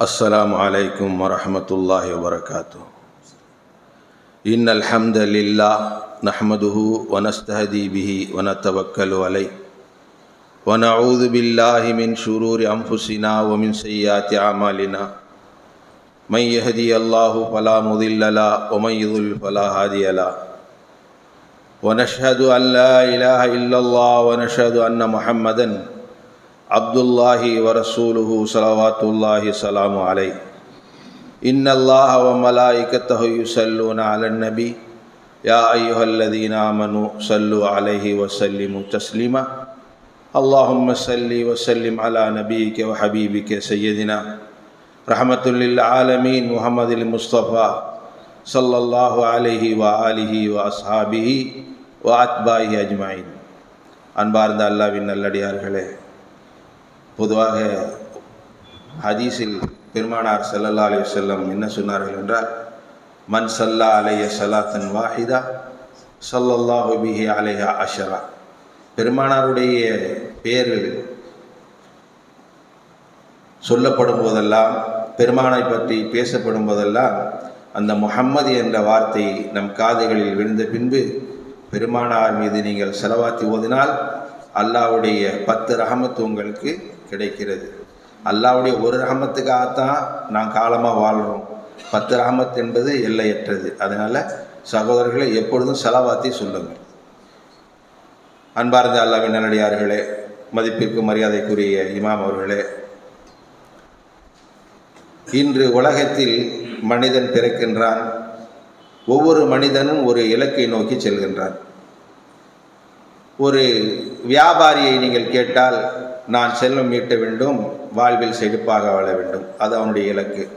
السلام عليكم ورحمة الله وبركاته. إن الحمد لله نحمده ونستهدي به ونتوكل عليه. ونعوذ بالله من شرور أنفسنا ومن سيئات أعمالنا. من يهدي الله فلا مضل له ومن يضلل فلا هادي له. ونشهد أن لا إله إلا الله ونشهد أن محمدًا عبد الله ورسوله صلوات الله سلام عليه إن الله وملائكته يصلون على النبي يا أيها الذين آمنوا صلوا عليه وسلموا تسليما اللهم صل وسلم على نبيك وحبيبك سيدنا رحمة للعالمين محمد المصطفى صلى الله عليه وآله وأصحابه وأتباعه أجمعين அன்பார்ந்த அல்லாவின் நல்லடியார்களே பொதுவாக ஹதீஸில் பெருமானார் சல்லல்லா அலி செல்லம் என்ன சொன்னார்கள் என்றால் மன் சல்லா அலைய சலாத்தன் வாஹிதா சல்லல்லா பிஹி அலைஹா அஷரா. பெருமானாருடைய பேரில் சொல்லப்படும் போதெல்லாம் பெருமானை பற்றி பேசப்படும் போதெல்லாம் அந்த முஹம்மது என்ற வார்த்தை நம் காதுகளில் விழுந்த பின்பு பெருமானார் மீது நீங்கள் செலவாத்தி ஓதினால் அல்லாவுடைய பத்து ரஹமத்து உங்களுக்கு கிடைக்கிறது. அல்லாவுடைய ஒரு ரஹமத்துக்காகத்தான் நான் காலமாக வாழ்கிறோம் பத்து ரஹமத் என்பது எல்லையற்றது. அதனால் சகோதரர்களை எப்பொழுதும் செலவாத்தி சொல்லுங்கள். அன்பார்ந்த அல்லாவின் நல்லடியார்களே மதிப்பிற்கு மரியாதைக்குரிய இமாம் அவர்களே இன்று உலகத்தில் மனிதன் பிறக்கின்றான். ஒவ்வொரு மனிதனும் ஒரு இலக்கை நோக்கி செல்கின்றான். ஒரு வியாபாரியை நீங்கள் கேட்டால் நான் செல்வம் ஈட்ட வேண்டும் வாழ்வில் செழிப்பாக வாழ வேண்டும். அது அவனுடைய இலக்கு.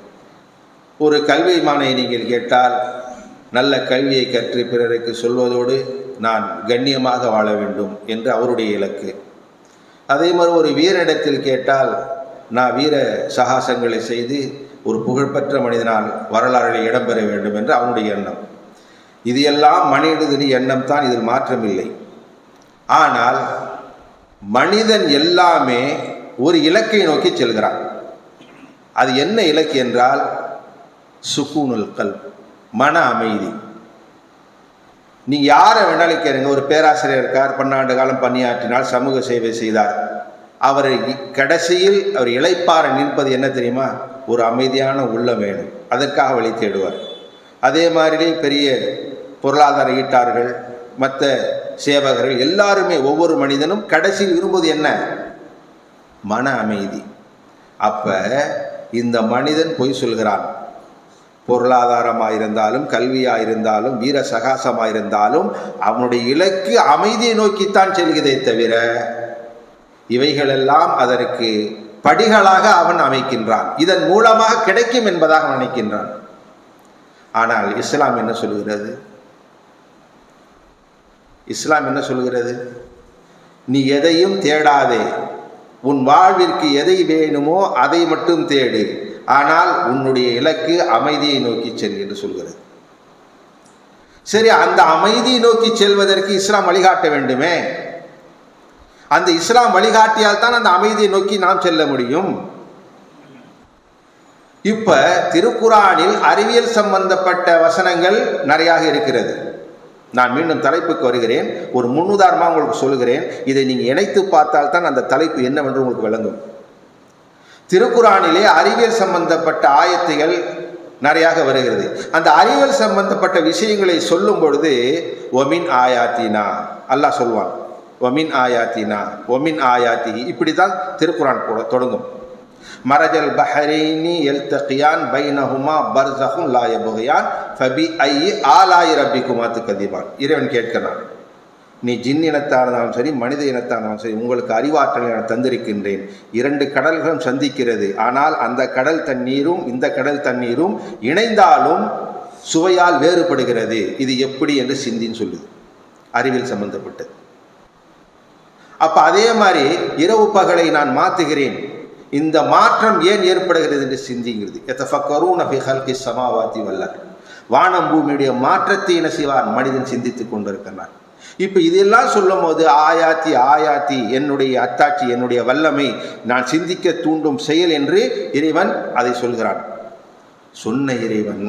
ஒரு கல்விமானை நீங்கள் கேட்டால் நல்ல கல்வியை கற்று பிறருக்கு சொல்வதோடு நான் கண்ணியமாக வாழ வேண்டும் என்று அவருடைய இலக்கு. அதே மாதிரி ஒரு வீரனிடத்தில் கேட்டால் நான் வீர சகாசங்களை செய்து ஒரு புகழ்பெற்ற மனிதனால் வரலாறில் இடம்பெற வேண்டும் என்று அவனுடைய எண்ணம். இது எல்லாம் மனிதனின் எண்ணம் தான் இதில் மாற்றமில்லை. ஆனால் மனிதன் எல்லாமே ஒரு இலக்கை நோக்கி செல்கிறான். அது என்ன இலக்கு என்றால் சுக்கூனுல் கல் மன அமைதி. நீங்கள் யாரை வேணாலும் கேளுங்க ஒரு பேராசிரியர் இருக்கார் பன்னாண்டு காலம் பணியாற்றினால் சமூக சேவை செய்தார். அவர் கடைசியில் அவர் இழைப்பார நிற்பது என்ன தெரியுமா? ஒரு அமைதியான உள்ளம் வேணும். அதற்காக வழி தேடுவார். அதே மாதிரி பெரிய பொருளாதார ஈட்டார்கள் மற்ற சேவகர்கள் எல்லாருமே ஒவ்வொரு மனிதனும் கடைசியில் விரும்புவது என்ன? மன அமைதி. அப்போ இந்த மனிதன் பொய் சொல்கிறான். பொருளாதாரமாக இருந்தாலும் கல்வியாக இருந்தாலும் வீர சகாசமாக இருந்தாலும் அவனுடைய இலக்கு அமைதியை நோக்கித்தான் செல்கிறதே தவிர இவைகளெல்லாம் அதற்கு படிகளாக அவன் அமைக்கின்றான். இதன் மூலமாக கிடைக்கும் என்பதாக நினைக்கின்றான். ஆனால் இஸ்லாம் என்ன சொல்கிறது இஸ்லாம் என்ன சொல்கிறது நீ எதையும் தேடாதே. உன் வாழ்விற்கு எதை வேணுமோ அதை மட்டும் தேடு. ஆனால் உன்னுடைய இலக்கு அமைதியை நோக்கி செல் என்று சொல்கிறது. சரி அந்த அமைதியை நோக்கி செல்வதற்கு இஸ்லாம் வழிகாட்ட வேண்டுமே? அந்த இஸ்லாம் வழிகாட்டியால் தான் அந்த அமைதியை நோக்கி நாம் செல்ல முடியும். இப்ப திருக்குறானில் அறிவியல் சம்பந்தப்பட்ட வசனங்கள் நிறையாக இருக்கிறது. நான் மீண்டும் தலைப்புக்கு வருகிறேன். ஒரு முன்னுதாரணமாக உங்களுக்கு சொல்கிறேன் இதை நீங்கள் இணைத்து பார்த்தால் தான் அந்த தலைப்பு என்னவென்று உங்களுக்கு விளங்கும். திருக்குறானிலே அறிவியல் சம்பந்தப்பட்ட ஆயத்துகள் நிறையாக வருகிறது. அந்த அறிவியல் சம்பந்தப்பட்ட விஷயங்களை சொல்லும் பொழுது ஒமின் ஆயாத்தினா அல்லாஹ் சொல்வான். ஒமின் ஆயாத்தினா ஒமின் ஆயாத்தி இப்படி தான் திருக்குறான் கூட தொடங்கும். மரஜல் பஹரீனி எல் தகியான் பைனஹுமா பர்சஹும் லாய புகையான் ஃபபி ஐ ஆலாய் ரப்பிக்குமாத்து கதிபான் இறைவன் கேட்கிறான் நீ ஜின் இனத்தாக இருந்தாலும் சரி மனித இனத்தாக இருந்தாலும் சரி உங்களுக்கு அறிவாற்றலை நான் தந்திருக்கின்றேன். இரண்டு கடல்களும் சந்திக்கிறது. ஆனால் அந்த கடல் தண்ணீரும் இந்த கடல் தண்ணீரும் இணைந்தாலும் சுவையால் வேறுபடுகிறது. இது எப்படி? என்று சிந்தின்னு சொல்லுது. அறிவில் சம்பந்தப்பட்டது. அப்போ அதே மாதிரி இரவு பகலை நான் மாற்றுகிறேன் இந்த மாற்றம் ஏன் ஏற்படுகிறது என்று சிந்திங்கிறது எத்தஃபக்கரூன் அபி ஹல்கி சமாவாத்தி வல்லர் வானம் பூமியுடைய மாற்றத்தை என்ன செய்வான்? மனிதன் சிந்தித்துக் கொண்டிருக்கிறான் இப்போ இதெல்லாம் சொல்லும் போது ஆயாத்தி ஆயாத்தி என்னுடைய அத்தாட்சி என்னுடைய வல்லமை நான் சிந்திக்க தூண்டும் செயல் என்று இறைவன் அதை சொல்கிறான். சொன்ன இறைவன்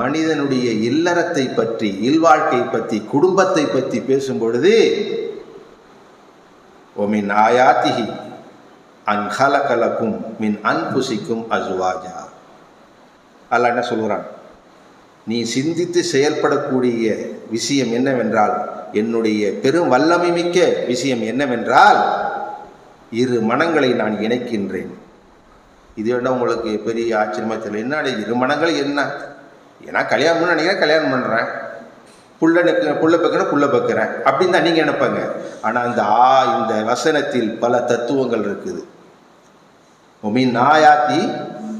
மனிதனுடைய இல்லறத்தை பற்றி இல்வாழ்க்கை பற்றி குடும்பத்தை பற்றி பேசும் பொழுது ஒமின் ஆயாத்திஹி அன்ஹலகலக்கும் மின் அன்புசிக்கும் அசுவாஜா அல்ல என்ன சொல்கிறான் நீ சிந்தித்து செயல்படக்கூடிய விஷயம் என்னவென்றால் என்னுடைய பெரும் வல்லமை மிக்க விஷயம் என்னவென்றால் இரு மனங்களை நான் இணைக்கின்றேன். இது என்ன உங்களுக்கு பெரிய ஆச்சரியமா தெரியல. என்னடா இரு மனங்கள் என்ன? ஏன்னா கல்யாணம் பண்ண நினைக்கிறேன் கல்யாணம் பண்ணுறேன் புள்ள நிற்க புள்ள பக்கிறேன் புள்ள பக்கிறேன். அப்படின்னு தான் நீங்கள் நினைப்பாங்க. ஆனால் அந்த ஆ இந்த வசனத்தில் பல தத்துவங்கள் இருக்குது. மின் ஆயாத்தி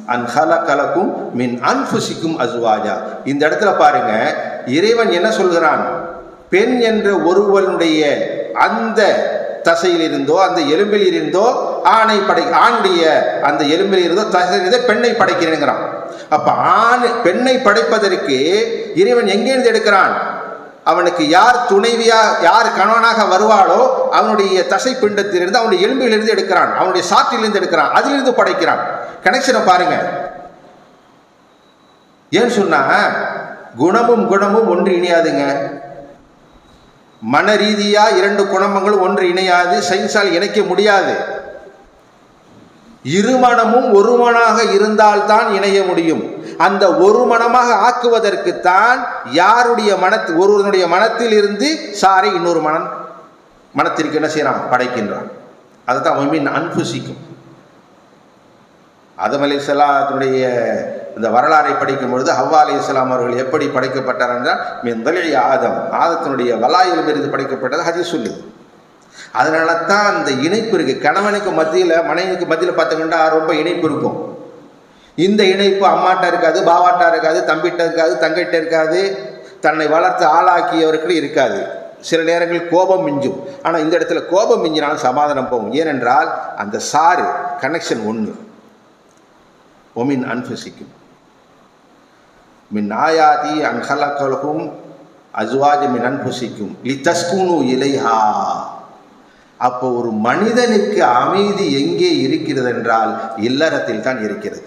அன் கலக்கும் மின் அன்புசிக்கும் அசுவாஜா இந்த இடத்துல பாருங்க இறைவன் என்ன சொல்கிறான்? பெண் என்ற ஒருவனுடைய அந்த தசையில் இருந்தோ அந்த எலும்பில் இருந்தோ ஆணை படை ஆணுடைய அந்த எலும்பில் இருந்தோ தசையில் இருந்தோ பெண்ணை படைக்கிறேங்கிறான் அப்ப ஆண் பெண்ணை படைப்பதற்கு இறைவன் எங்கேருந்து எடுக்கிறான்? அவனுக்கு யார் துணைவியாக யார் கணவனாக வருவாளோ அவனுடைய தசை பிண்டத்திலிருந்து அவனுடைய எலும்பிலிருந்து எடுக்கிறான். அவனுடைய சாற்றிலிருந்து எடுக்கிறான். அதிலிருந்து படைக்கிறான். கனெக்ஷனை பாருங்க. ஏன்னு சொன்னா குணமும் குணமும் ஒன்று இணையாதுங்க. மன ரீதியா இரண்டு குணமங்களும் ஒன்று இணையாது. சயின்ஸால் இணைக்க முடியாது. இருமணமும் ஒருமனாக இருந்தால்தான் இணைய முடியும். அந்த ஒரு மனமாக ஆக்குவதற்குத்தான் யாருடைய மனத்து ஒருவனுடைய மனத்தில் இருந்து சாரை இன்னொரு மனம் மனத்திற்கு என்ன செய்கிறான் படைக்கின்றான். அதுதான் மீன் அன்புசிக்கும். அதம் அலி இஸ்லாத்தினுடைய இந்த வரலாறை படிக்கும் பொழுது ஹவ்வா அலி இஸ்லாம் அவர்கள் எப்படி படைக்கப்பட்டார் என்றால் முதலிய ஆதம் ஆதத்தினுடைய வலாயிலும் இருந்து படைக்கப்பட்டது அது சொல்லுது. அதனால தான் அந்த இணைப்பு இருக்குது கணவனுக்கு மத்தியில் மனைவிக்கு மத்தியில் பார்த்தீங்கன்னா ரொம்ப இணைப்பு இருக்கும். இந்த இணைப்பு அம்மாட்ட இருக்காது பாவாட்டா இருக்காது தம்பிட்ட இருக்காது தங்கிட்ட இருக்காது. தன்னை வளர்த்து ஆளாக்கியவர்கள் இருக்காது. சில நேரங்களில் கோபம் மிஞ்சும். ஆனால் இந்த இடத்துல கோபம் மிஞ்சினாலும் சமாதானம் போகும். ஏனென்றால் அந்த சாறு கனெக்ஷன் ஒன்று ஒமின் அன்பசிக்கும் மின் ஆயாதி அன்ஹலக்கலகும் அஜ்வாஜ் மின் அன்புசிக்கும் லித்தஸ்குனு இலைஹா அப்போ ஒரு மனிதனுக்கு அமைதி எங்கே இருக்கிறது என்றால் இல்லறத்தில் தான் இருக்கிறது.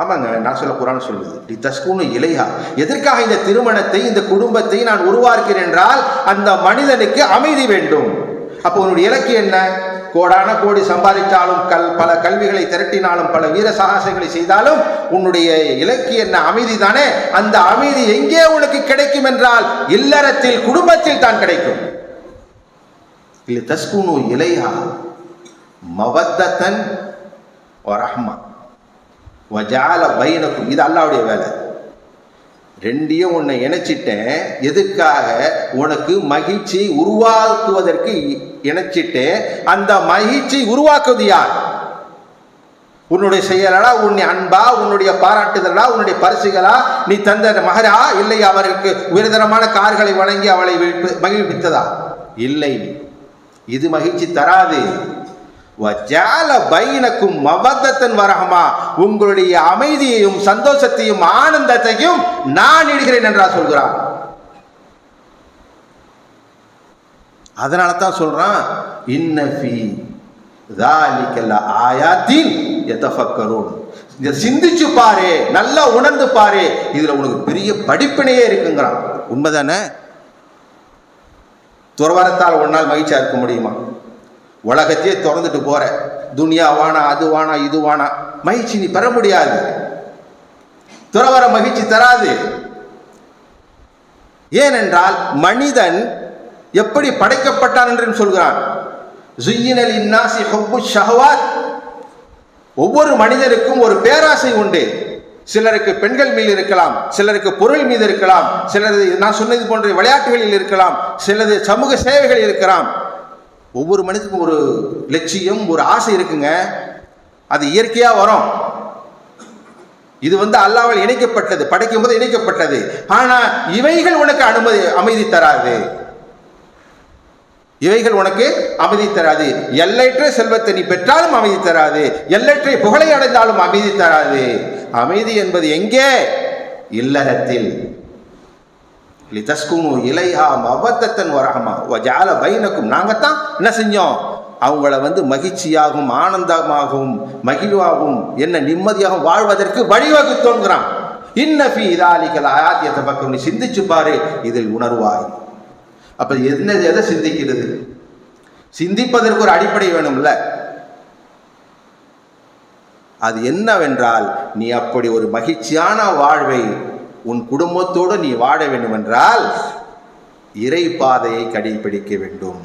ஆமாங்க நான் சொல்ல குரான் சொல்லுது. டி தஸ்கூனு இலையா எதற்காக இந்த திருமணத்தை இந்த குடும்பத்தை நான் உருவாக்குகிறேன் என்றால் அந்த மனிதனுக்கு அமைதி வேண்டும். அப்போ உன்னுடைய இலக்கு என்ன? கோடான கோடி சம்பாதித்தாலும் கல் பல கல்விகளை திரட்டினாலும் பல வீர சாகசங்களை செய்தாலும் உன்னுடைய இலக்கு என்ன? அமைதி தானே? அந்த அமைதி எங்கே உனக்கு கிடைக்கும் என்றால் இல்லறத்தில் குடும்பத்தில் தான் கிடைக்கும். இல்லை தஸ்கூனு இலையா மவத்தன் ரஹ்மா. வஜால பைனக்கும் இது அல்லாவுடைய வேலை. ரெண்டையும் உன்னை இணைச்சிட்டேன். எதுக்காக? உனக்கு மகிழ்ச்சி உருவாக்குவதற்கு இணைச்சிட்டேன். அந்த மகிழ்ச்சி உருவாக்குவது யார்? உன்னுடைய செயலடா உன்னை அன்பா உன்னுடைய பாராட்டுதலா உன்னுடைய பரிசுகளா நீ தந்த மகரா? இல்லை அவருக்கு உயர்தரமான கார்களை வழங்கி அவளை மகிழ்வித்ததா? இல்லை. இது மகிழ்ச்சி தராது. பைனக்கும் மவத்தன் வரகமா? உங்களுடைய அமைதியையும் சந்தோஷத்தையும் ஆனந்தத்தையும் நான் இடுகிறேன் என்றா சொல்கிறான். அதனால தான் சொல்றான் இன்னஃபி தாலிக்கல்ல ஆயாத்தின் எத்தஃபக்கரும் இதை சிந்திச்சு பாரு நல்லா உணர்ந்து பாரு இதுல உனக்கு பெரிய படிப்பினையே இருக்குங்கிறான். உண்மைதானே? துறவரத்தால் ஒன்னால் மகிழ்ச்சியா இருக்க முடியுமா? உலகத்தையே திறந்துட்டு போற. துனியா வானா அது வானா இது வானா மகிழ்ச்சி நீ பெற முடியாது. துறவர மகிழ்ச்சி தராது. ஏனென்றால் மனிதன் எப்படி படைக்கப்பட்டான் என்று சொல்கிறான். ஜுய்யினல் இன்னாசி ஹுப்பு ஷஹவாத். ஒவ்வொரு மனிதனுக்கும் ஒரு பேராசை உண்டு. சிலருக்கு பெண்கள் மீது இருக்கலாம் சிலருக்கு பொருள் மீது இருக்கலாம் சிலது நான் சொன்னது போன்ற விளையாட்டுகளில் இருக்கலாம் சிலது சமூக சேவைகளில் இருக்கலாம். ஒவ்வொரு மனிதனுக்கும் ஒரு லட்சியம் ஒரு ஆசை இருக்குங்க. அது இயற்கையாக வரும். இது வந்து அல்லாவால் இணைக்கப்பட்டது படைக்கும் போது இணைக்கப்பட்டது. ஆனால் இவைகள் உனக்கு அனுமதி அமைதி தராது. இவைகள் உனக்கு அமைதி தராது. எல்லையற்ற செல்வத்தை நீ பெற்றாலும் அமைதி தராது. எல்லைற்ற புகழை அடைந்தாலும் அமைதி தராது. அமைதி என்பது எங்கே? இல்லறத்தில். லிதஸ்குனு இலைஹா மவத்தத்தன் வரகமா. ஜால பைனக்கும். நாங்கள் தான் என்ன செஞ்சோம்? அவங்கள வந்து மகிழ்ச்சியாகவும் ஆனந்தமாகவும் மகிழ்வாகவும் என்ன நிம்மதியாகவும் வாழ்வதற்கு வழிவகுத்தோங்கிறான். இன்னஃபி இதாலிகள் ஆயாத்தியத்தை பக்கம் நீ சிந்திச்சு பாரு இதில் உணர்வாய். அப்போ என்ன எதை சிந்திக்கிறது? சிந்திப்பதற்கு ஒரு அடிப்படை வேணும்ல. அது என்னவென்றால் நீ அப்படி ஒரு மகிழ்ச்சியான வாழ்வை உன் குடும்பத்தோடு நீ வாழ வேண்டுமென்றால் இறை பாதையை கடைபிடிக்க வேண்டும்.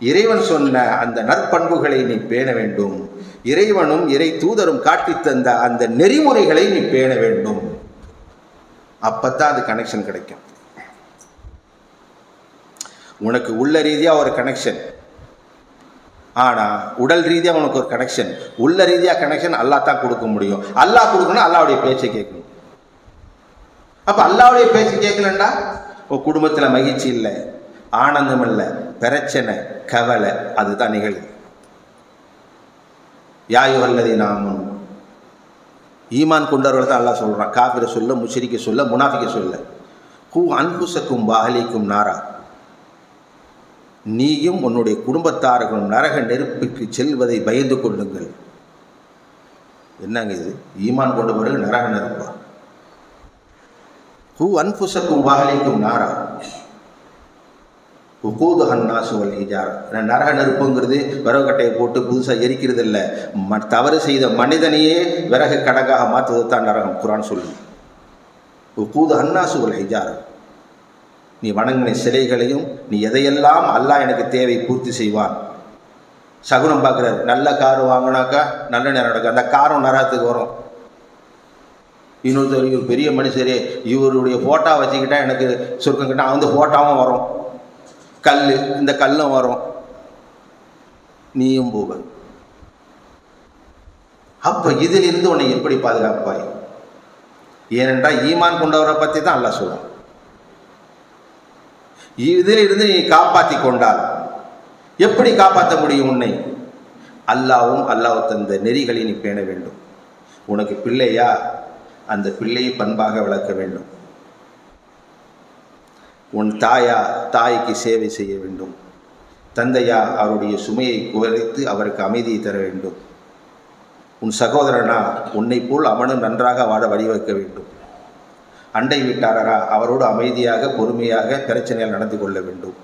இறைவன் சொன்ன அந்த நற்பண்புகளை நீ பேண வேண்டும். இறைவனும் இறை தூதரும் காட்டித் தந்த அந்த நெறிமுறைகளை நீ பேண வேண்டும். அப்பத்தான் அது கனெக்ஷன் கிடைக்கும். உனக்கு உள்ள ரீதியா ஒரு கனெக்ஷன் ஆனா உடல் ரீதியா உனக்கு ஒரு கனெக்ஷன் உள்ள ரீதியா கனெக்ஷன் அல்லா தான் கொடுக்க முடியும். அல்லாஹ் கொடுக்கணும் அல்லாவுடைய பேச்சை கேட்கணும். அப்போ அல்லாவுடைய பேச்சு கேட்கலண்டா? உன் குடும்பத்தில் மகிழ்ச்சி இல்லை ஆனந்தம் இல்லை பிரச்சனை கவலை அதுதான் நிகழுது. யாயுவல்லதி நாமும் ஈமான் கொண்டவர்கள் தான் அல்லாஹ் சொல்கிறான் காபிர சொல்ல முஷரிக்க சொல்ல முனாஃபிக்க சொல்ல. கூ அன்புசக்கும் பாகலிக்கும் நாரா. நீயும் உன்னுடைய குடும்பத்தார்களும் நரக நெருப்புக்கு செல்வதை பயந்து கொள்ளுங்கள். என்னங்க இது? ஈமான் கொண்டவர்கள் நரக நெருப்பா? ஹூ அன்புசக்கும் வாகலிக்கும் நாரா உகூது ஹன்னாசு வல் ஹிஜார் நரக நெருப்புங்கிறது விறகு கட்டையை போட்டு புதுசாக எரிக்கிறது இல்லை ம தவறு செய்த மனிதனையே விறகு கடங்காக மாற்றுவது தான் நரகம் குரான் சொல்லு உகூது ஹன்னாசு வல் ஹிஜார் நீ வணங்கின சிலைகளையும் நீ எதையெல்லாம் அல்லாஹ் எனக்கு தேவை பூர்த்தி செய்வான் சகுனம் பார்க்குறாரு நல்ல கார் வாங்கினாக்கா நல்ல நேரம் நடக்கும் அந்த காரும் நரகத்துக்கு வரும் இன்னொருத்தர் இவர் பெரிய மனுஷரே இவருடைய ஃபோட்டோ வச்சுக்கிட்டால் எனக்கு சொர்க்கம் கிட்ட அந்த ஃபோட்டோவும் வரும். கல் இந்த கல்லும் வரும். நீயும் போக. அப்போ இதிலிருந்து உன்னை எப்படி பாதுகாப்பாய்? ஏனென்றால் ஈமான் கொண்டவரை பற்றி தான் அல்லாஹ் சொல்லுவான் இதிலிருந்து நீ காப்பாற்றி கொண்டால் எப்படி காப்பாற்ற முடியும் உன்னை? அல்லாவும் அல்லாஹ் தந்த நெறிகளை நீ பேண வேண்டும். உனக்கு பிள்ளையா? அந்த பிள்ளையை பண்பாக வளர்க்க வேண்டும். உன் தாயா தாய்க்கு சேவை செய்ய வேண்டும். தந்தையா அவருடைய சுமையை குறைத்து அவருக்கு அமைதியை தர வேண்டும். உன் சகோதரனா உன்னை போல் அவனும் நன்றாக வாழ வழிவகுக்க வேண்டும். அண்டை வீட்டாரரா அவரோடு அமைதியாக பொறுமையாக பிரச்சனையால் நடந்து கொள்ள வேண்டும்.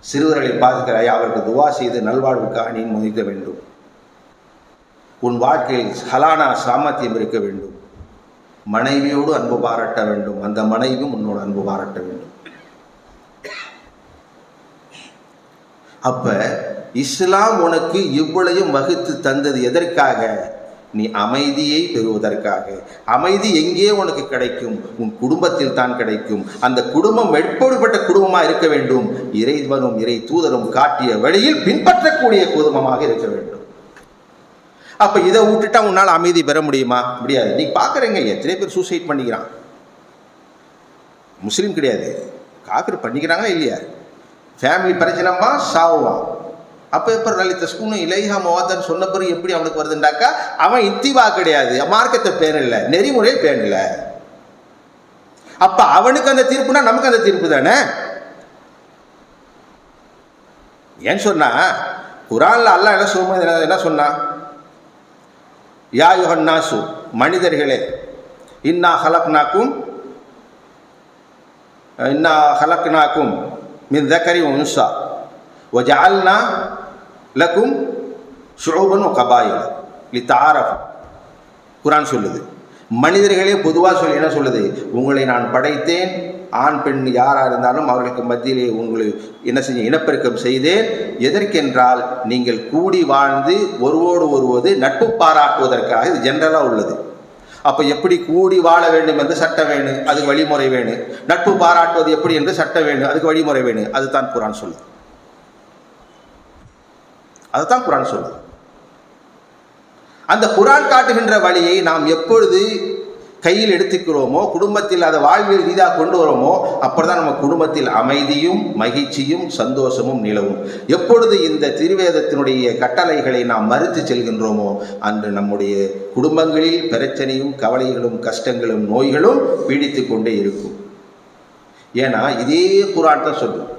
சிறுவர்களை பார்க்கிறாய் அவருக்கு துவா செய்து நல்வாழ்வுக்காக நீ முதிக்க வேண்டும். உன் வாழ்க்கையில் ஹலானா சாமர்த்தியம் இருக்க வேண்டும். மனைவியோடு அன்பு பாராட்ட வேண்டும். அந்த மனைவியும் உன்னோட அன்பு பாராட்ட வேண்டும். அப்ப இஸ்லாம் உனக்கு இவ்வளையும் வகுத்து தந்தது எதற்காக? நீ அமைதியை பெறுவதற்காக. அமைதி எங்கே உனக்கு கிடைக்கும்? உன் குடும்பத்தில் தான் கிடைக்கும். அந்த குடும்பம் எப்படிப்பட்ட குடும்பமா இருக்க வேண்டும். இறைவனும் இறை தூதரும் காட்டிய வழியில் பின்பற்றக்கூடிய குடும்பமாக இருக்க வேண்டும். அப்போ இதை விட்டுட்டா உன்னால் அமைதி பெற முடியுமா? முடியாது. நீ பார்க்குறீங்க எத்தனை பேர் சூசைட் பண்ணிக்கிறான்? முஸ்லீம் கிடையாது. காக்கர் பண்ணிக்கிறாங்களா இல்லையா? ஃபேமிலி பிரச்சனைமா சாவுவான் அப்போ எப்போ லலித ஸ்கூனு இலைஹா மோதன் சொன்ன பிறகு எப்படி அவனுக்கு வருதுண்டாக்கா அவன் இத்திவா கிடையாது. மார்க்கத்தை பேணல நெறிமுறை பேணல அப்ப அவனுக்கு அந்த தீர்ப்புனா நமக்கு அந்த தீர்ப்பு தானே? ஏன் சொன்னா? குரான்ல அல்லா என்ன சொல்லும்போது என்ன சொன்னான் யா யுகன்னாசு மனிதர்களே இன்னா ஹலக்னாக்கும் இன்னா ஹலக்னாக்கும் மின் தக்கரி உன்சா ஒ ஜால்னா லக்கும் ஷுரோபன் கபாயில் லி தாரஃப் குரான் சொல்லுது. மனிதர்களே பொதுவாக சொல்லி என்ன சொல்லுது? உங்களை நான் படைத்தேன் ஆண் பெண் யாராக இருந்தாலும் அவர்களுக்கு மத்தியிலே உங்களை என்ன செய்ய இனப்பெருக்கம் செய்தேன். எதற்கென்றால் நீங்கள் கூடி வாழ்ந்து ஒருவோடு ஒருவது நட்பு பாராட்டுவதற்காக இது ஜென்ரலாக உள்ளது. அப்போ எப்படி கூடி வாழ வேண்டும் என்று சட்டம் வேணும் அதுக்கு வழிமுறை வேணும். நட்பு பாராட்டுவது எப்படி என்று சட்டம் வேணும் அதுக்கு வழிமுறை வேணும். அதுதான் குரான் சொல்லுது. அதுதான் குரான் சொல்லுது. அந்த குரான் காட்டுகின்ற வழியை நாம் எப்பொழுது கையில் எடுத்துக்கிறோமோ குடும்பத்தில் அதை வாழ்வியல் ரீதியாக கொண்டு வரோமோ அப்பதான் நம்ம குடும்பத்தில் அமைதியும் மகிழ்ச்சியும் சந்தோஷமும் நிலவும். எப்பொழுது இந்த திருவேதத்தினுடைய கட்டளைகளை நாம் மறுத்து செல்கின்றோமோ அன்று நம்முடைய குடும்பங்களில் பிரச்சனையும் கவலைகளும் கஷ்டங்களும் நோய்களும் பீடித்து கொண்டே இருக்கும். ஏன்னா இதே குரான் தான் சொல்லும்.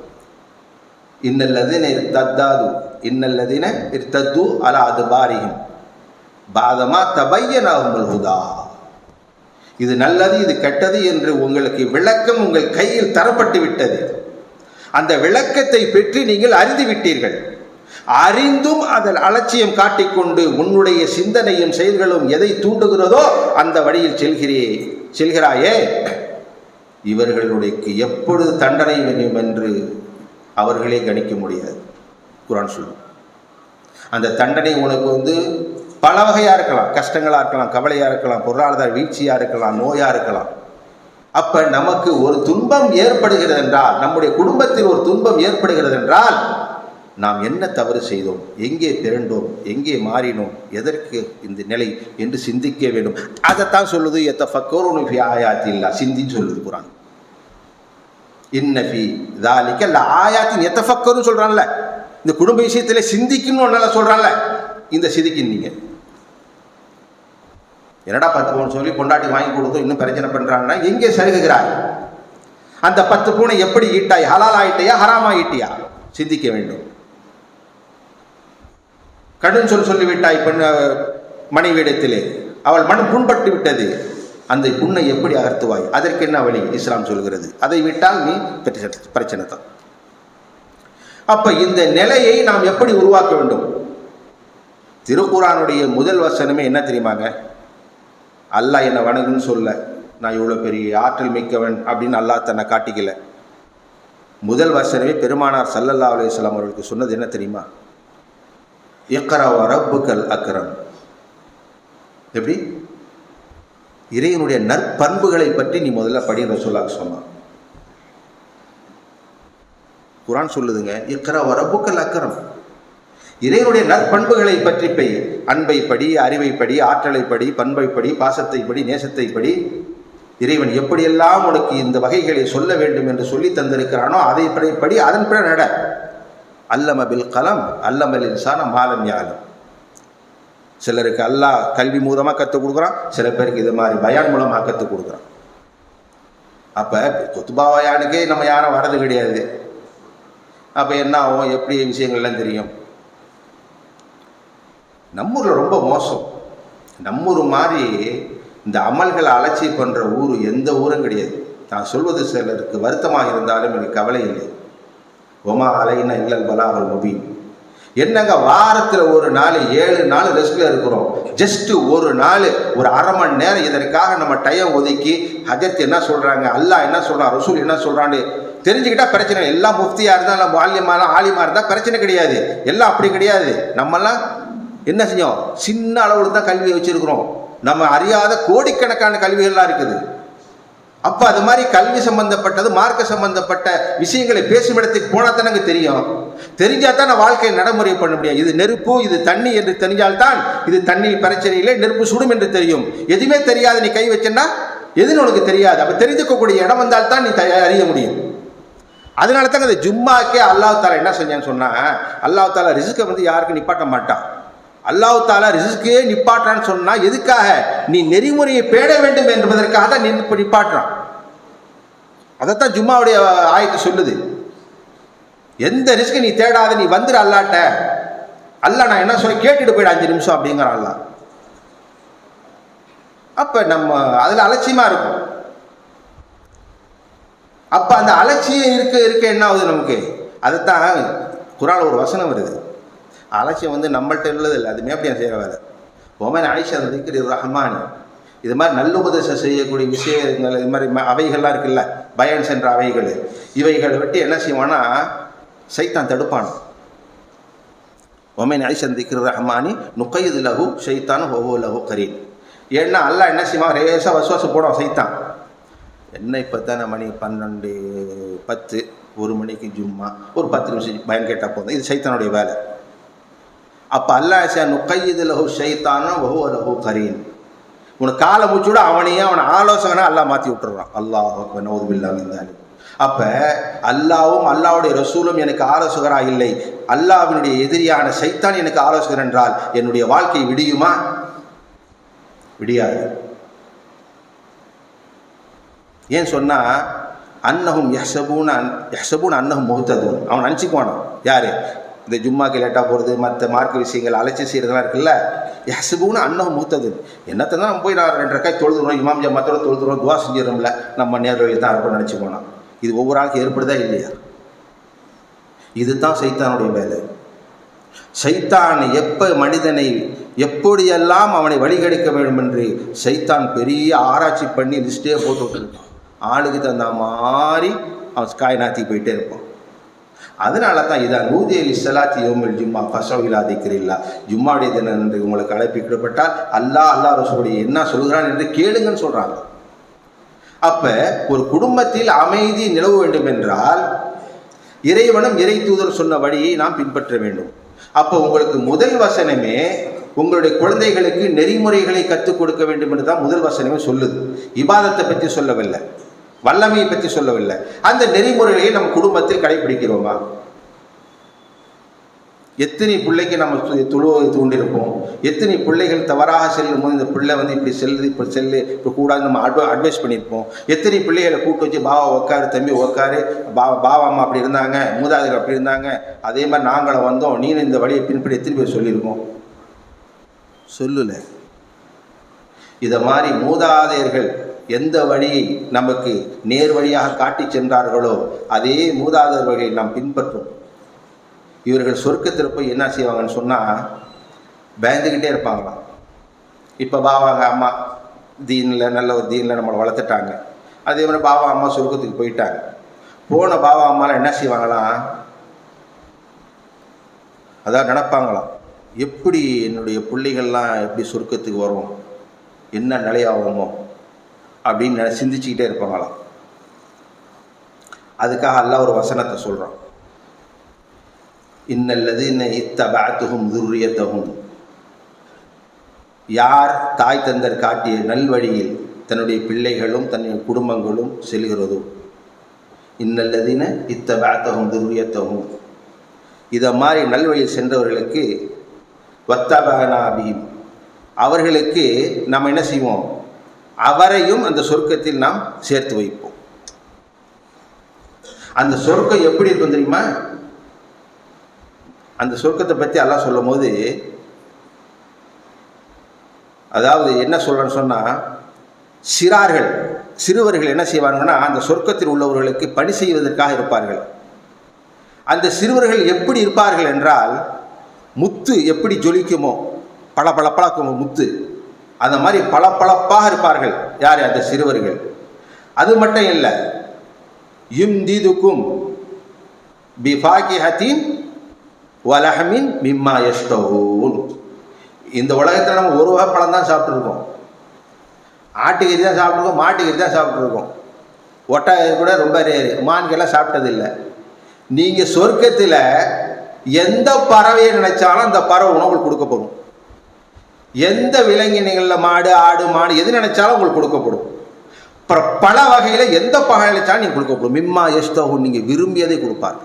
இன்னல்லதின இர்தத்தாது இன்னல்லதின இர்தத்து அலா அது பாரியும் பாதமா தபையனாகுங்கள் ஹுதா இது நல்லது இது கெட்டது என்று உங்களுக்கு விளக்கம் உங்கள் கையில் தரப்பட்டு விட்டது. அந்த விளக்கத்தை பெற்று நீங்கள் அறிந்து விட்டீர்கள். அறிந்தும் அதில் அலட்சியம் காட்டிக்கொண்டு உன்னுடைய சிந்தனையும் செயல்களும் எதை தூண்டுகிறதோ அந்த வழியில் செல்கிறே செல்கிறாயே. இவர்களுடைய எப்பொழுது தண்டனை வேண்டும் என்று அவர்களே கணிக்க முடியாது. குரான் சொல்லும். அந்த தண்டனை உனக்கு வந்து பல வகையாக இருக்கலாம். கஷ்டங்களாக இருக்கலாம் கவலையாக இருக்கலாம் பொருளாதார வீழ்ச்சியாக இருக்கலாம் நோயாக இருக்கலாம். அப்போ நமக்கு ஒரு துன்பம் ஏற்படுகிறது என்றால் நம்முடைய குடும்பத்தில் ஒரு துன்பம் ஏற்படுகிறது என்றால் நாம் என்ன தவறு செய்தோம்? எங்கே திரண்டோம்? எங்கே மாறினோம்? எதற்கு இந்த நிலை என்று சிந்திக்க வேண்டும். அதைத்தான் சொல்லுது எத்த ஃபக்கோருனு ஆயாத்தில்லா. சிந்தின்னு சொல்லுது குரான். இன்னஃபி தாலிக்க இல்லை ஆயாத்தின். எத்த ஃபக்கரும் சொல்கிறான்ல இந்த குடும்ப விஷயத்தில் சிந்திக்கணும் நல்லா சொல்கிறான்ல இந்த சிந்திக்கின்றீங்க என்னடா பத்து பவுன் சொல்லி பொண்டாட்டி வாங்கி கொடுத்து இன்னும் பிரச்சனை பண்ணுறாங்கன்னா எங்கே சருகுகிறாய்? அந்த பத்து பூனை எப்படி ஈட்டாய்? ஹலால் ஆயிட்டியா ஹராமா ஈட்டியா சிந்திக்க வேண்டும். கடும் சொல் சொல்லிவிட்டாய் பெண் மனைவியிடத்திலே அவள் மனம் புண்பட்டு விட்டது. அந்த புண்ணை எப்படி அகர்த்துவாய்? அதற்கு என்ன வழி? இஸ்லாம் சொல்கிறது. அதை விட்டால் நீ பிரச்சனை பிரச்சனை தான். அப்ப இந்த நிலையை நாம் எப்படி உருவாக்க வேண்டும்? திருக்குறானுடைய முதல் வசனமே என்ன தெரியுமாங்க? அல்லாஹ் என்னை வணங்குன்னு சொல்ல நான் இவ்வளோ பெரிய ஆற்றல் மிக்கவன் அப்படின்னு அல்லாஹ் தன்னை காட்டிக்கல. முதல் வசனமே பெருமானார் சல்லல்லா அலுவலாம் அவர்களுக்கு சொன்னது என்ன தெரியுமா? இக்கரா ரப்புக்கல் அக்கரம் எப்படி? இறைவனுடைய நற்பண்புகளை பற்றி நீ முதல்ல படி ரசூலாக சொன்னான். குரான் சொல்லுதுங்க இக்கரா ரப்புக்கல் அக்கரம் இறைவனுடைய நற்பண்புகளை பற்றி பெய். அன்பை படி அறிவை படி ஆற்றலை படி பண்பை படி பாசத்தை படி நேசத்தை படி இறைவன் எப்படியெல்லாம் உனக்கு இந்த வகைகளை சொல்ல வேண்டும் என்று சொல்லி தந்திருக்கிறானோ அதை படி படி அதன் பிற நட. அல்லம பில் கலம் அல்லமல் இன்சான மாலம் யாலம். சிலருக்கு அல்லாஹ் கல்வி மூலமாக கற்றுக் கொடுக்குறான் சில பேருக்கு இது மாதிரி பயான் மூலமாக கற்றுக் கொடுக்குறான். அப்போ கொத்துபா பயானுக்கே நம்ம யாரும் வரது கிடையாது. அப்போ என்ன ஆகும்? எப்படி விஷயங்கள்லாம் தெரியும்? நம்மூரில் ரொம்ப மோசம். நம்மூர் மாதிரி இந்த அமல்களை அலட்சி பண்ணுற ஊர் எந்த ஊரும் கிடையாது. நான் சொல்வது சிலருக்கு வருத்தமாக இருந்தாலும் எனக்கு கவலை இல்லை. ஒமா அலைனா இல்லல் பலாவல் முபீன். என்னங்க வாரத்தில் ஒரு நாள் ஏழு நாள் ரெஸ்ட்டில் இருக்கிறோம். ஜஸ்ட்டு ஒரு நாள் ஒரு அரை மணி நேரம் இதற்காக நம்ம டைம் ஒதுக்கி ஹஜத் என்ன சொல்கிறாங்க அல்லாஹ் என்ன சொல்கிறான் ரசூல் என்ன சொல்கிறான்னு தெரிஞ்சுக்கிட்டால் பிரச்சனை எல்லாம் முஃப்தியாக இருந்தால் நம்ம ஆலியமாக ஆலிமாக இருந்தால் பிரச்சனை கிடையாது. எல்லாம் அப்படி கிடையாது. நம்மலாம் என்ன செஞ்சோம்? சின்ன அளவில் தான் கல்வியை வச்சுருக்கிறோம். நம்ம அறியாத கோடிக்கணக்கான கல்விகள்லாம் இருக்குது. அப்போ அது மாதிரி கல்வி சம்பந்தப்பட்டது மார்க்க சம்பந்தப்பட்ட விஷயங்களை பேசும் இடத்துக்கு போனால் தான் எனக்கு தெரியும். தெரிஞ்சால் தான் நான் வாழ்க்கையை நடைமுறை பண்ண முடியும். இது நெருப்பு இது தண்ணி என்று தெரிஞ்சால்தான் இது தண்ணியில் பிரச்சனை இல்லை நெருப்பு சுடும் என்று தெரியும். எதுவுமே தெரியாது. நீ கை வச்சேன்னா எதுன்னு உனக்கு தெரியாது. அப்போ தெரிஞ்சுக்கக்கூடிய இடம் வந்தால் தான் நீ த அறிய முடியும். அதனால தாங்க அந்த ஜும்மாக்கே அல்லாஹ் தாலா என்ன செஞ்சான்னு சொன்னால் அல்லாஹ் தாலா ரிசுக்கை வந்து யாருக்கும் நிப்பாட்ட மாட்டான். அல்லாஹ் தாலா ரிசுக்கே நிப்பாட்டான்னு சொன்னால் எதுக்காக? நீ நெறிமுறையை பேட வேண்டும் என்பதற்காக தான் நின்று நிப்பாட்டுறான். அதைத்தான் ஜும்மாவுடைய ஆயத்து சொல்லுது. எந்த ரிஸ்க்கு நீ தேடாத நீ வந்துடு அல்லாட்ட. அல்ல நான் என்ன சொல்ல கேட்டுட்டு போயிடு அஞ்சு நிமிஷம் அப்படிங்கிற அல்லா அப்ப நம்ம அதுல அலட்சியமா இருக்கும். அப்ப அந்த அலட்சியம் இருக்க இருக்க என்ன ஆகுது நமக்கு? அதைத்தான் குரால் ஒரு வசனம் வருது. அலட்சியம் வந்து நம்மள்ட்ட உள்ளது இல்லை அதுமே அப்படி செய்கிற வேலை. ஒமன் ஆயிஷா திக்ரி ரஹ்மான். இது மாதிரி நல்ல உபதேசம் செய்யக்கூடிய விஷயங்கள் இது மாதிரி அவைகள்லாம் இருக்குல்ல பயன் சென்ற அவைகள். இவைகளை விட்டு என்ன செய்வானா சைத்தான் தடுப்பான். ஒமன் ஆயிஷா திக்ரி ரஹ்மானி நுக்கையது லகு சைத்தான் ஹோவோ லகு கரீன். ஏன்னா அல்ல என்ன செய்வான்? ரேசாக வசுவாசம் போடும் சைத்தான். என்ன இப்போ தானே மணி பன்னெண்டு பத்து ஒரு மணிக்கு ஜும்மா ஒரு பத்து நிமிஷம் பயன் கேட்டால் போதும். இது சைத்தானுடைய வேலை. அப்போ அல்லாஹ் நுக்கையது லகு ஷைத்தானும் ஒவ்வொரு லகு கரீன். உனக்கு காலை மூச்சு அவனையே அவனை ஆலோசனை அல்லாஹ் மாற்றி விட்டுறான். அல்லாஹ் நோதுபில்லாம இல்லாமல் அப்போ அல்லாவும் அல்லாவுடைய ரசூலும் எனக்கு ஆலோசகராக இல்லை. அல்லாவினுடைய எதிரியான சைத்தான் எனக்கு ஆலோசகர் என்றால் என்னுடைய வாழ்க்கை விடியுமா? விடியாது. ஏன் சொன்னா அன்னஹும் யஹ்சபூன் யஹ்சபூன் அன்னகும் முகத்ததும் அவன் நினச்சிக்குவானோ யாரு? இந்த ஜும்மாக்கு லேட்டாக போகிறது மற்ற மார்க்க விஷயங்கள் அலைச்சி செய்கிறதுலாம் இருக்குல்ல? எசுபுன்னு அன்னஹும் முகத்தது என்னத்தை தான் நம்ம போய் நான் ரெண்டு ரக்காய் தொழுதுறோம் இமாம் ஜமாத்தோட தொழுதுறோம் துவா செஞ்சிடறோம்ல? நம்ம நேர்வழியில் தான் இருப்போம் நினச்சி போனோம் இது ஒவ்வொரு ஆளுக்கு ஏற்படுதா இல்லையா? இதுதான் சைத்தானுடைய வேலை. சைத்தான் எப்போ மனிதனை எப்படியெல்லாம் அவனை வழிகெடுக்க வேண்டும் என்று சைத்தான் பெரிய ஆராய்ச்சி பண்ணி லிஸ்ட்டே போட்டு விட்டுருப்பான் ஆளுக்கு தகுந்த மாதிரி அவன் காய் நாத்தி போயிட்டே இருப்பான். அதனால தான் இதான் நூதியல் இஸ்லாத்தி யோமில் ஜும்மா ஃபசோவிலா திக்கிறில்லா ஜும்மாவுடைய தினம் என்று உங்களுக்கு அழைப்பிக்கப்பட்டால் அல்லாஹ் அல்லாஹ் ரசூடைய என்ன சொல்கிறான் என்று கேளுங்கன்னு சொல்கிறாங்க அப்போ ஒரு குடும்பத்தில் அமைதி நிலவ வேண்டும் என்றால் இறைவனும் இறை தூதர் சொன்ன வழியை நாம் பின்பற்ற வேண்டும். அப்போ உங்களுக்கு முதல் வசனமே உங்களுடைய குழந்தைகளுக்கு நெறிமுறைகளை கற்றுக் கொடுக்க வேண்டும் என்று தான் முதல் வசனமே சொல்லுது. இபாதத்தை பற்றி சொல்லவில்லை. வல்லமையை பற்றி சொல்லவில்லை. அந்த நெறிமுறைகளை நம்ம குடும்பத்தில் கடைபிடிக்கிறோமா? எத்தனை பிள்ளைக்கு நம்ம து- துழுவை தூண்டிருப்போம் எத்தனை பிள்ளைகள் தவறாக செல்லும் போது இந்த பிள்ளை வந்து இப்படி செல்லுது இப்படி செல்லு இப்போ கூடாது நம்ம அட்வ அட்வைஸ் பண்ணியிருப்போம். எத்தனை பிள்ளைகளை கூப்பிட்டு வச்சு பாவா உக்காரு தம்பி உக்காரு பாவா பாவா அம்மா அப்படி இருந்தாங்க மூதாதிகள் அப்படி இருந்தாங்க அதே மாதிரி நாங்களும் வந்தோம் நீனும் இந்த வழியை பின்பற்றி எத்தனை பேர் சொல்லியிருக்கோம்? சொல்லலை. இதை மாதிரி மூதாதையர்கள் எந்த வழியை நமக்கு நேர் வழியாக காட்டி சென்றார்களோ அதே மூதாதர் வழியை நாம் பின்பற்றும். இவர்கள் சொர்க்கத்தில் போய் என்ன செய்வாங்கன்னு சொன்னால் பயந்துக்கிட்டே இருப்பாங்களாம். இப்போ பாவாங்க அம்மா தீனில் நல்ல ஒரு தீனில் நம்மளை வளர்த்துட்டாங்க. அதே மாதிரி பாபா அம்மா சொர்க்கத்துக்கு போயிட்டாங்க. போன பாபா அம்மாலாம் என்ன செய்வாங்களாம்? அதான் நினப்பாங்களாம். எப்படி என்னுடைய பிள்ளைகள்லாம் எப்படி சொர்க்கத்துக்கு வரும்? என்ன நிலையாகுமோ? அப்படின்னு சிந்திச்சுக்கிட்டே இருப்பாங்களாம். அதுக்காக அல்லாஹ் ஒரு வசனத்தை சொல்கிறான் இன்னல்லதீன இத்தபஅத்துஹும் துர்ரியத்தகும் யார் தாய் தந்தர் காட்டிய நல்வழியில் தன்னுடைய பிள்ளைகளும் தன்னுடைய குடும்பங்களும் செல்கிறதோ? இன்னல்லதீன இத்தபஅத்துஹும் துர்ரியத்தஹும். இதை மாதிரி நல்வழியில் சென்றவர்களுக்கு வத்தபகனாபியும் அவர்களுக்கு நம்ம என்ன செய்வோம்? அவரையும் அந்த சொர்க்கத்தில் நாம் சேர்த்து வைப்போம். அந்த சொர்க்கம் எப்படி இருக்கும் தெரியுமா? அந்த சொர்க்கத்தை பற்றி எல்லாம் சொல்லும் போது அதாவது என்ன சொல்லணும்னு சொன்னால் சிறார்கள் சிறுவர்கள் என்ன செய்வாங்கன்னா அந்த சொர்க்கத்தில் உள்ளவர்களுக்கு பணி செய்வதற்காக இருப்பார்கள். அந்த சிறுவர்கள் எப்படி இருப்பார்கள் என்றால் முத்து எப்படி ஜொலிக்குமோ பளபளப்பளக்குமோ முத்து அந்த மாதிரி பளபளப்பாக இருப்பார்கள். யார் அந்த சிறுவர்கள். அது மட்டும் இல்லை. யும்திதுக்கும் பிஃபாகிஹத்தின் வலஹமின் மிம்மா எஷ்டோன் இந்த உலகத்தில் நம்ம ஒரு வகை பழம் தான் சாப்பிட்ருக்கோம் ஆட்டுக்கறி தான் சாப்பிட்ருக்கோம் மாட்டுக்கறி தான் சாப்பிட்ருக்கோம் ஒட்டகை கூட ரொம்ப ரேரு மான்கெல்லாம் சாப்பிட்டதில்லை. நீங்கள் சொர்க்கத்தில் எந்த பறவையை நினைச்சாலும் அந்த பறவை உணவு கொடுக்கப்படும் எந்த விலங்கினங்களில் மாடு ஆடு மாடு எது நினைச்சாலும் உங்களுக்கு கொடுக்கப்படும். அப்புறம் பல வகையில் எந்த பகை நினைச்சாலும் நீங்கள் கொடுக்கப்படும். மிம்மா எஸ்தகும் நீங்கள் விரும்பியதை கொடுப்பார்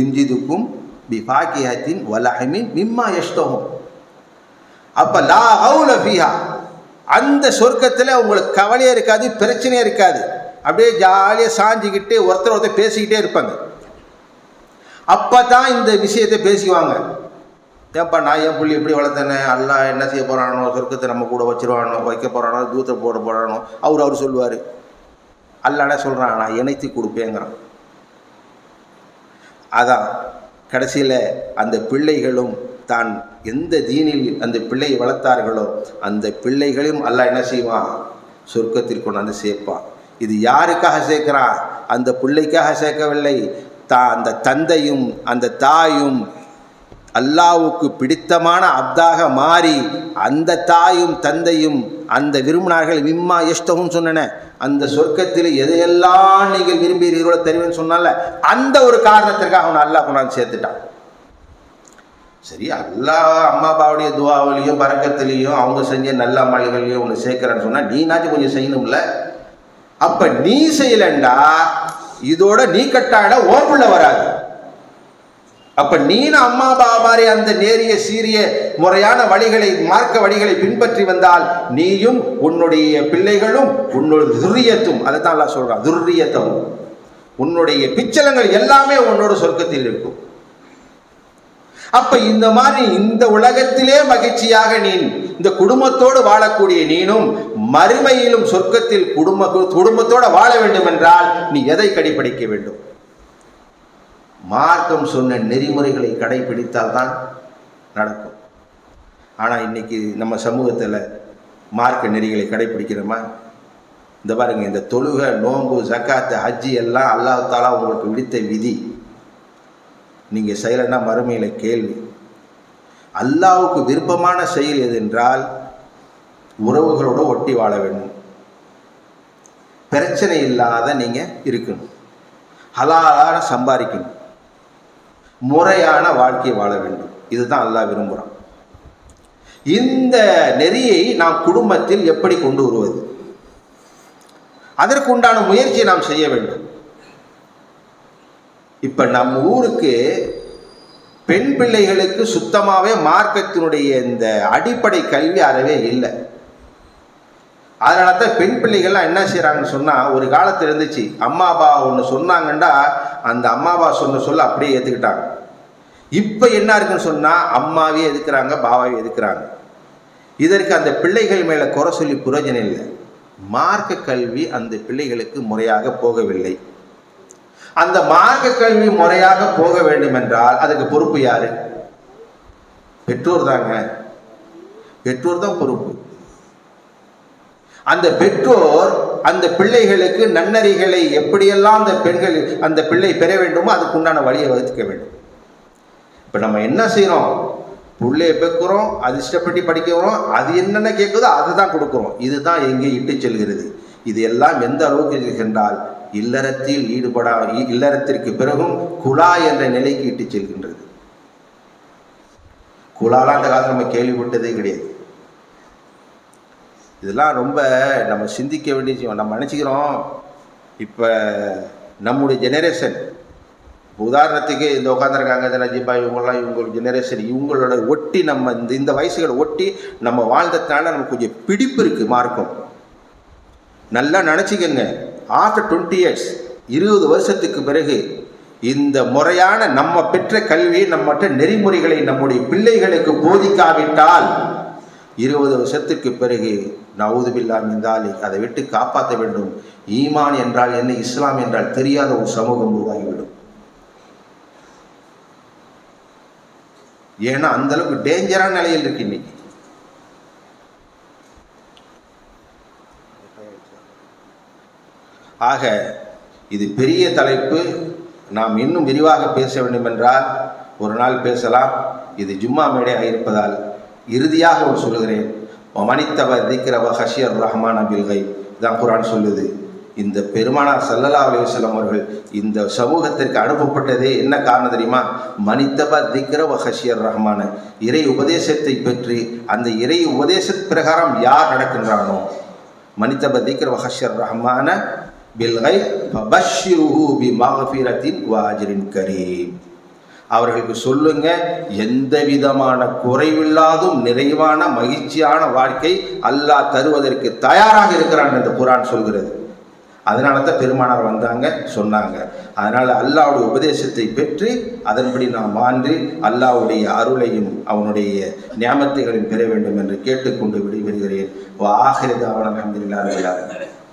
இம்ஜிதுக்கும் பிபாக்கியத்தின் வலஹமின் மிம்மா எஷ்டோகம் அப்போ லா ஹவுல ஃபீஹா. அந்த சொர்க்கத்தில் உங்களுக்கு கவலையே இருக்காது பிரச்சனையே இருக்காது. அப்படியே ஜாலியாக சாஞ்சிக்கிட்டு ஒருத்தர் ஒருத்தர் பேசிக்கிட்டே இருப்பாங்க. அப்போ தான் இந்த விஷயத்தை பேசிக்குவாங்க. ஏப்பா நான் என் புள்ளி எப்படி வளர்த்தேனே அல்லா என்ன செய்ய போகிறானோ சொர்க்கத்தை நம்ம கூட வச்சிருவானோ வைக்க போகிறானோ தூத்தை போட போகிறானோ அவர் அவர் சொல்லுவார். அல்லாட சொல்கிறான் நான் இணைத்து கொடுப்பேங்கிறான். அதான் கடைசியில் அந்த பிள்ளைகளும் தான் எந்த தீனில் அந்த பிள்ளையை வளர்த்தார்களோ அந்த பிள்ளைகளையும் அல்லா என்ன செய்வான்? சொர்க்கத்தில் கொண்டாந்து சேர்ப்பான். இது யாருக்காக சேர்க்கிறான்? அந்த பிள்ளைக்காக சேர்க்கவில்லை. தா அந்த தந்தையும் அந்த தாயும் அல்லாவுக்கு பிடித்தமான அப்தாக மாறி அந்த தாயும் தந்தையும் அந்த விரும்பினார்கள். மிம்மா இஷ்டமும் சொன்னன. அந்த சொர்க்கத்தில் எதையெல்லாம் நீங்கள் விரும்புகிறீர்களோ தெரியும்னு சொன்னால அந்த ஒரு காரணத்திற்காக அவனை அல்லாஹ் கொண்டாந்து சேர்த்துட்டான். சரி அல்லா அம்மா அப்பாவுடைய துவாவிலையும் பறக்கத்துலேயும் அவங்க செஞ்ச நல்ல அமல்களையும் ஒன்று சேர்க்குறேன்னு சொன்னால் நீனாச்சும் கொஞ்சம் செய்யணும்ல. அப்போ நீ செய்யலண்டா இதோட நீ கட்டாட ஓப்புள்ள வராது. அப்ப நீன அம்மா பாபாரே அந்த நேரிய சீரிய முறையான வழிகளை மார்க்க வழிகளை பின்பற்றி வந்தால் நீயும் உன்னுடைய பிள்ளைகளும் உன்னோட துர்ரியத்தும் அதை தான் எல்லாம் சொல்றான் துர்ரியத்தும். உன்னுடைய பிச்சலங்கள் எல்லாமே உன்னோட சொர்க்கத்தில் இருக்கும். அப்ப இந்த மாதிரி இந்த உலகத்திலே மகிழ்ச்சியாக நீ இந்த குடும்பத்தோடு வாழக்கூடிய நீனும் மறுமையிலும் சொர்க்கத்தில் குடும்ப குடும்பத்தோட வாழ வேண்டும் என்றால் நீ எதை கடைபிடிக்க வேண்டும்? மார்க்கம் சொன்ன நெறிமுறைகளை கடைபிடித்தால் தான் நடக்கும். ஆனால் இன்றைக்கி நம்ம சமூகத்தில் மார்க்க நெறிகளை கடைபிடிக்கிறோமா? இந்த பாருங்க இந்த தொழுகை நோம்பு ஜக்காத்து ஹஜ்ஜி எல்லாம் அல்லாஹ் உங்களுக்கு விடுத்த விதி. நீங்கள் செய்யலைன்னா மறுமையில் கேள்வி. அல்லாவுக்கு விருப்பமான செயல் எது என்றால் உறவுகளோடு ஒட்டி வாழ வேண்டும். பிரச்சனை இல்லாத நீங்கள் இருக்கணும். ஹலாலாக சம்பாதிக்கணும். முறையான வாழ்க்கையை வாழ வேண்டும். இதுதான் அல்லாஹ் விரும்புகிறான் இந்த நெறியை நாம் குடும்பத்தில் எப்படி கொண்டு வருவது? அதற்கு உண்டான முயற்சியை நாம் செய்ய வேண்டும். இப்ப நம் ஊருக்கு பெண் பிள்ளைகளுக்கு சுத்தமாகவே மார்க்கத்தினுடைய இந்த அடிப்படை கல்வி அறவே இல்லை. அதனால தான் பெண் பிள்ளைகள்லாம் என்ன செய்கிறாங்கன்னு சொன்னால் ஒரு காலத்தில் இருந்துச்சு அம்மா அப்பா ஒன்று சொன்னாங்கன்னா அந்த அம்மா அப்பா சொன்ன சொல்ல அப்படியே ஏற்றுக்கிட்டாங்க இப்போ என்ன இருக்குன்னு சொன்னால் அம்மாவே எதுக்குறாங்க பாபாவே எதுக்குறாங்க? இதற்கு அந்த பிள்ளைகள் மேலே குறை சொல்லி பிரயோஜனம் இல்லை. மார்க்க கல்வி அந்த பிள்ளைகளுக்கு முறையாக போகவில்லை. அந்த மார்க்க கல்வி முறையாக போக வேண்டும் என்றால் அதுக்கு பொறுப்பு யாரு? பெற்றோர் தாங்க. பெற்றோர் தான் பொறுப்பு. அந்த பெற்றோர் அந்த பிள்ளைகளுக்கு நன்னறிகளை எப்படியெல்லாம் அந்த பெண்கள் அந்த பிள்ளை பெற வேண்டுமோ அதுக்கு உண்டான வழியை வகுத்துக்க வேண்டும். இப்போ நம்ம என்ன செய்கிறோம் பிள்ளைய பெக்கிறோம் அது இஷ்டப்பட்டு படிக்கிறோம் அது என்னென்ன கேட்குதோ அதுதான் கொடுக்குறோம். இதுதான் எங்கே இட்டு செல்கிறது. இது எல்லாம் எந்த அளவுக்கு இருக்கின்றால் இல்லறத்தில் ஈடுபடா இல்லறத்திற்கு பிறகும் குழா என்ற நிலைக்கு இட்டு செல்கின்றது. குழாலாம் அந்த காலத்தில் நம்ம கேள்விப்பட்டதே கிடையாது. இதெல்லாம் ரொம்ப நம்ம சிந்திக்க வேண்டிய விஷயம். நம்ம நினச்சிக்கிறோம் இப்போ நம்முடைய ஜெனரேஷன் உதாரணத்துக்கு இந்த உட்காந்துருக்காங்க இந்த நஜிபா இவங்கெல்லாம் இவங்க ஜெனரேஷன் இவங்களோட ஒட்டி நம்ம இந்த இந்த வயசுகளை ஒட்டி நம்ம வாழ்ந்ததுனால நமக்கு கொஞ்சம் பிடிப்பு இருக்குது மார்க்கம். நல்லா நினச்சிக்கங்க. ஆஃப்டர் டுவெண்ட்டி இயர்ஸ் இருபது வருஷத்துக்கு பிறகு இந்த முறையான நம்ம பெற்ற கல்வி நம்மற்ற நெறிமுறைகளை நம்முடைய பிள்ளைகளுக்கு போதிக்காவிட்டால் இருபது வருஷத்துக்கு பிறகு நவுதுபில்லா மிந்தாலி அதை விட்டு காப்பாற்ற வேண்டும். ஈமான் என்றால் என்ன? இஸ்லாம் என்றால் தெரியாத ஒரு சமூகம் உருவாகிவிடும். ஏன்னா அந்த அளவுக்கு டேஞ்சரான நிலையில் இருக்கு இன்னைக்கு. ஆக இது பெரிய தலைப்பு. நாம் இன்னும் விரிவாக பேச வேண்டும் என்றால் ஒரு நாள் பேசலாம். இது ஜும்மா மேடையாக இருப்பதால் இறுதியாக ஒரு சொல்லுகிறேன். மனித்தவ திக்கிறவ ஹஷியர் ரஹ்மான் அபில்கை தான் குரான் சொல்லுது. இந்த பெருமானார் சல்லல்லா அலையுசல்லம் அவர்கள் இந்த சமூகத்திற்கு அனுப்பப்பட்டதே என்ன காரணம் தெரியுமா? மனிதப திக்ரவ ஹஷியர் ரஹ்மான இறை உபதேசத்தை பெற்று அந்த இறை உபதேச பிரகாரம் யார் நடக்கின்றானோ? மனிதப திக்ரவ ஹஷியர் ரஹ்மான பில்கை பபஷிருஹு பி மகஃபிரத்தின் வாஜரின் கரீம். அவர்களுக்கு சொல்லுங்க எந்த விதமான குறைவில்லாதும் நிறைவான மகிழ்ச்சியான வாழ்க்கை அல்லாஹ் தருவதற்கு தயாராக இருக்கிறான் என்று குரான் சொல்கிறது. அதனால தான் பெருமானார் வந்தாங்க சொன்னாங்க. அதனால் அல்லாவுடைய உபதேசத்தை பெற்று அதன்படி நாம் மாண்டு அல்லாவுடைய அருளையும் அவனுடைய நியமத்தைகளையும் பெற வேண்டும் என்று கேட்டுக்கொண்டு விடைபெறுகிறேன். ஆகிரதாவன அலமதுல்லாஹ்